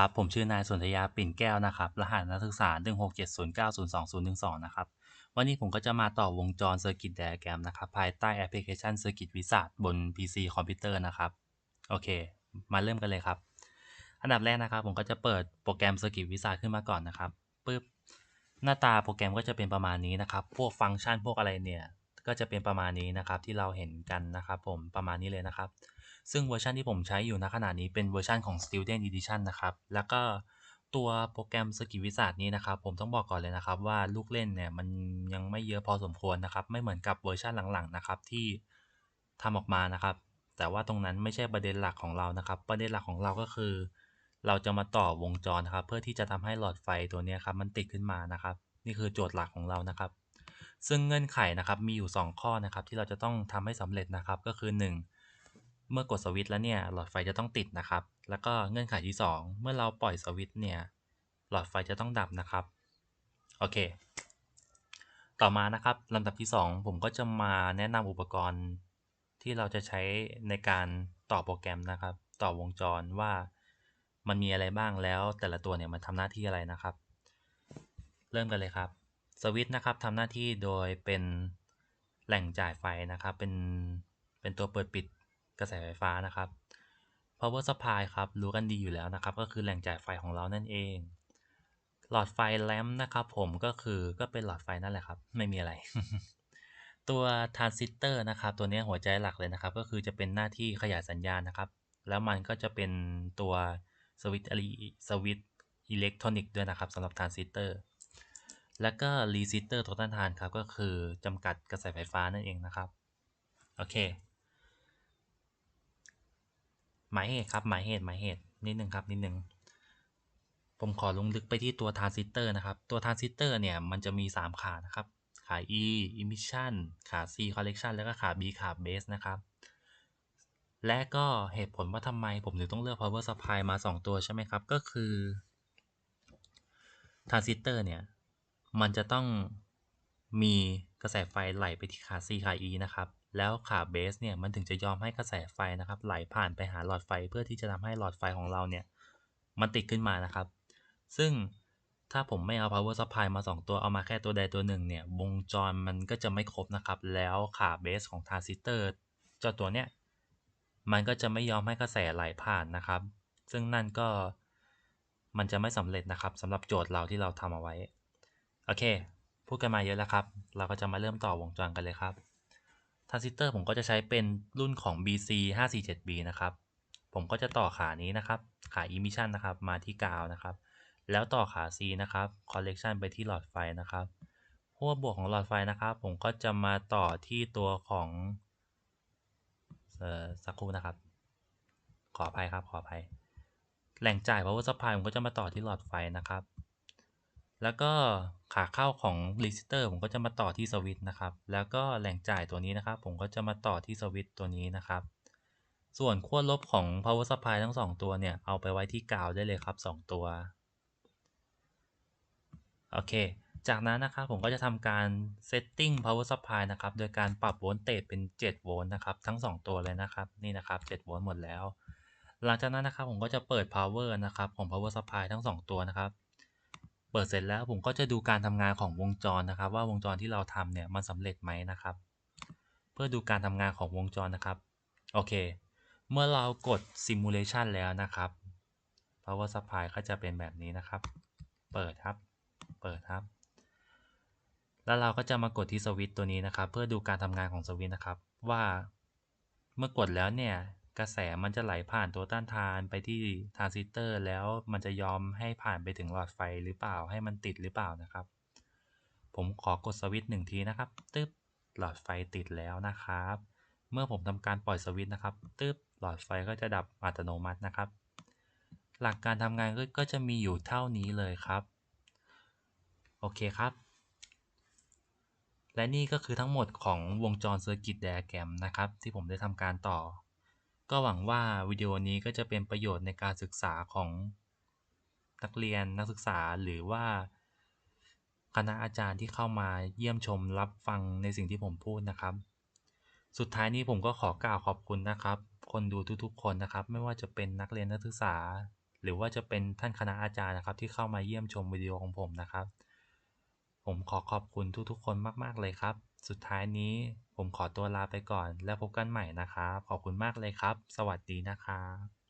ครับ ผมชื่อนายสุนธยาปิ่นแก้วนะครับ รหัสนักศึกษา 1670902012 นะครับ วันนี้ผมก็จะมาต่อวงจร Circuit Diagram นะครับ ภายใต้แอปพลิเคชัน Circuit Wizard บน PC คอมพิวเตอร์นะครับ โอเค มาเริ่มกันเลยครับ อันดับแรกนะครับ ผมก็จะเปิดโปรแกรม Circuit Wizard ขึ้นมาก่อนนะครับปึ๊บ หน้าตาโปรแกรมก็จะเป็นประมาณนี้นะครับ พวกฟังก์ชันพวกอะไรเนี่ย ก็จะเป็นประมาณนี้นะครับ ที่เราเห็นกันนะครับ ผม ประมาณนี้เลยนะครับ ซึ่งเวอร์ชันที่ผมใช้อยู่ณขณะนี้เป็นเวอร์ชันของ Student Edition นะครับ แล้วก็ตัวโปรแกรม Circuit Wizard นี้นะครับ ผมต้องบอกก่อนเลยนะครับ ว่าลูกเล่นเนี่ยมันยังไม่เยอะพอสมควรนะครับ ไม่เหมือนกับเวอร์ชันหลังๆนะครับที่ทำออกมานะครับ แต่ว่าตรงนั้นไม่ใช่ประเด็นหลักของเรานะครับ ประเด็นหลักของเราก็คือ เราจะมาต่อวงจรนะครับ เพื่อที่จะทำให้หลอดไฟตัวนี้ครับมันติดขึ้นมานะครับ นี่คือโจทย์หลักของเรานะครับ ซึ่งเงื่อนไขนะครับมีอยู่ 2 ข้อนะครับ ที่เราจะต้องทำให้สำเร็จนะครับก็คือ 1 เมื่อกดสวิตช์แล้วเนี่ยหลอดไฟจะต้องติดนะครับ แล้วก็เงื่อนไขที่ 2 เมื่อเราปล่อยสวิตช์เนี่ยหลอดไฟจะต้องดับนะครับโอเค ต่อมานะครับลำดับที่ 2 ผมก็จะมาแนะนำอุปกรณ์ที่เราจะใช้ในการต่อโปรแกรมนะครับ ต่อวงจรว่ามันมีอะไรบ้างแล้ว แต่ละตัวเนี่ยมันทำหน้าที่อะไรนะครับ เริ่มกันเลยครับสวิตช์นะครับทำหน้าที่โดยเป็นแหล่งจ่ายไฟนะครับ เป็นเป็นตัวเปิดปิด กระแสไฟฟ้านะครับ power supply ครับรู้กันดีอยู่แล้วนะครับ ก็คือแหล่งจ่ายไฟของเรานั่นเอง หลอดไฟแลมนะครับ ผมก็คือก็เป็นหลอดไฟนั่นแหละครับ ไม่มีอะไร ตัวทรานซิสเตอร์นะครับ ตัวนี้หัวใจหลักเลยนะครับ ก็คือจะเป็นหน้าที่ขยายสัญญาณนะครับ แล้วมันก็จะเป็นตัวสวิตช์สวิตช์อิเล็กทรอนิกส์ด้วยนะครับสำหรับทรานซิสเตอร์ แล้วก็รีซิสเตอร์ตัวต้านทานครับ ก็คือจำกัดกระแสไฟฟ้านั่นเองนะครับ โอเค หมายเหตุครับหมายเหตุหมายเหตุนิดหนึ่งครับนิดหนึ่งผมขอลงลึกไปที่ตัวทรานซิสเตอร์นะครับ ตัวทรานซิสเตอร์เนี่ยมันจะมี 3 ขานะครับ ขา E emission ขา C collection แล้วก็ขา B ขา base นะครับ และก็เหตุผลว่าทำไมผมถึงต้องเลือก power supply มา 2 ตัวใช่ไหมครับ ก็คือทรานซิสเตอร์เนี่ย มันจะต้องมีกระแสไฟไหลไปที่ขา C ขา E นะครับ แล้วขาเบสเนี่ยมันถึงจะยอมให้กระแสไฟนะครับ ไหลผ่านไปหาหลอดไฟเพื่อที่จะทำให้หลอดไฟของเราเนี่ยมันติดขึ้นมานะครับ ซึ่งถ้าผมไม่เอา power supply มา 2 ตัวเอามาแค่ตัวใดตัวหนึ่งเนี่ยวงจรมันก็จะไม่ครบนะครับ แล้วขาเบสของทรานซิสเตอร์เจ้าตัวเนี้ยมันก็จะไม่ยอมให้กระแสไหลผ่านนะครับ ซึ่งนั่นก็มันจะไม่สำเร็จนะครับสำหรับโจทย์เราที่เราทำเอาไว้ โอเค พูดกันมาเยอะแล้วครับ เราก็จะมาเริ่มต่อวงจรกันเลยครับ ทรานซิสเตอร์ผมก็จะใช้เป็นรุ่นของ BC 547B นะครับ ผมก็จะต่อขานี้นะครับ ขา emission นะครับ มาที่กาวนะครับ แล้วต่อขา C นะครับ collection ไปที่หลอดไฟนะครับขั้วบวกของหลอดไฟนะครับ ผมก็จะมาต่อที่ตัวของเอ่อสักครู่นะครับ ขออภัยครับ ขออภัย แหล่งจ่าย power supply ผมก็จะมาต่อที่หลอดไฟนะครับ แล้วก็ขาเข้าของ resistor ผมก็จะมาต่อที่สวิตช์นะครับ แล้วก็แหล่งจ่ายตัวนี้นะครับ ผมก็จะมาต่อที่สวิตช์ตัวนี้นะครับ ส่วนขั้วลบของ power supply ทั้ง 2 ตัวเนี่ย เอาไปไว้ที่กาวได้เลยครับ 2 ตัว โอเค จากนั้นนะครับผมก็จะทำการ setting power supply นะครับ โดยการปรับโวลต์เตจเป็น 7 โวลต์นะครับ ทั้ง 2 ตัวเลยนะครับ นี่นะครับ 7 โวลต์หมดแล้ว หลังจากนั้นนะครับผมก็จะเปิด power นะครับของ power supply ทั้ง 2 ตัวนะครับ ปิดเสร็จแล้วผมก็จะดูการทำงานของวงจรนะครับ ว่าวงจรที่เราทำเนี่ยมันสำเร็จไหมนะครับ เพื่อดูการทำงานของวงจรนะครับโอเค เมื่อเรากด simulation แล้วนะครับ power supply ก็จะเป็นแบบนี้นะครับ เปิดครับ เปิดครับ แล้วเราก็จะมากดที่สวิตตัวนี้นะครับ เพื่อดูการทำงานของสวิตนะครับ ว่าเมื่อกดแล้วเนี่ย กระแสมันจะไหลผ่านตัวต้านทานไปที่ทรานซิสเตอร์ แล้วมันจะยอมให้ผ่านไปถึงหลอดไฟหรือเปล่าให้มันติดหรือเปล่านะครับ ผมขอกดสวิตช์หนึ่งทีนะครับ ตึ๊บหลอดไฟติดแล้วนะครับ เมื่อผมทำการปล่อยสวิตช์นะครับ ตึ๊บหลอดไฟก็จะดับอัตโนมัตินะครับ หลักการทำงานก็จะมีอยู่เท่านี้เลยครับ โอเคครับ และนี่ก็คือทั้งหมดของวงจร Circuit Diagram นะครับ ที่ผมได้ทำการต่อ ก็หวังว่าวิดีโอนี้ก็จะเป็นประโยชน์ในการศึกษาของนักเรียนนักศึกษาหรือว่า คณะอาจารย์ที่เข้ามาเยี่ยมชมรับฟังในสิ่งที่ผมพูดนะครับ สุดท้ายนี้ผมก็ขอกล่าวขอบคุณนะครับ คนดูทุกๆ คนนะครับ ไม่ว่าจะเป็นนักเรียนนักศึกษา หรือว่าจะเป็นท่านคณะอาจารย์นะครับ ที่เข้ามาเยี่ยมชมวิดีโอของผมนะครับ ผมขอขอบคุณทุกๆ คนมากๆเลยครับ สุดท้ายนี้ผมขอตัวลาไปก่อน แล้วพบกันใหม่นะครับ ขอบคุณมากเลยครับ สวัสดีนะครับ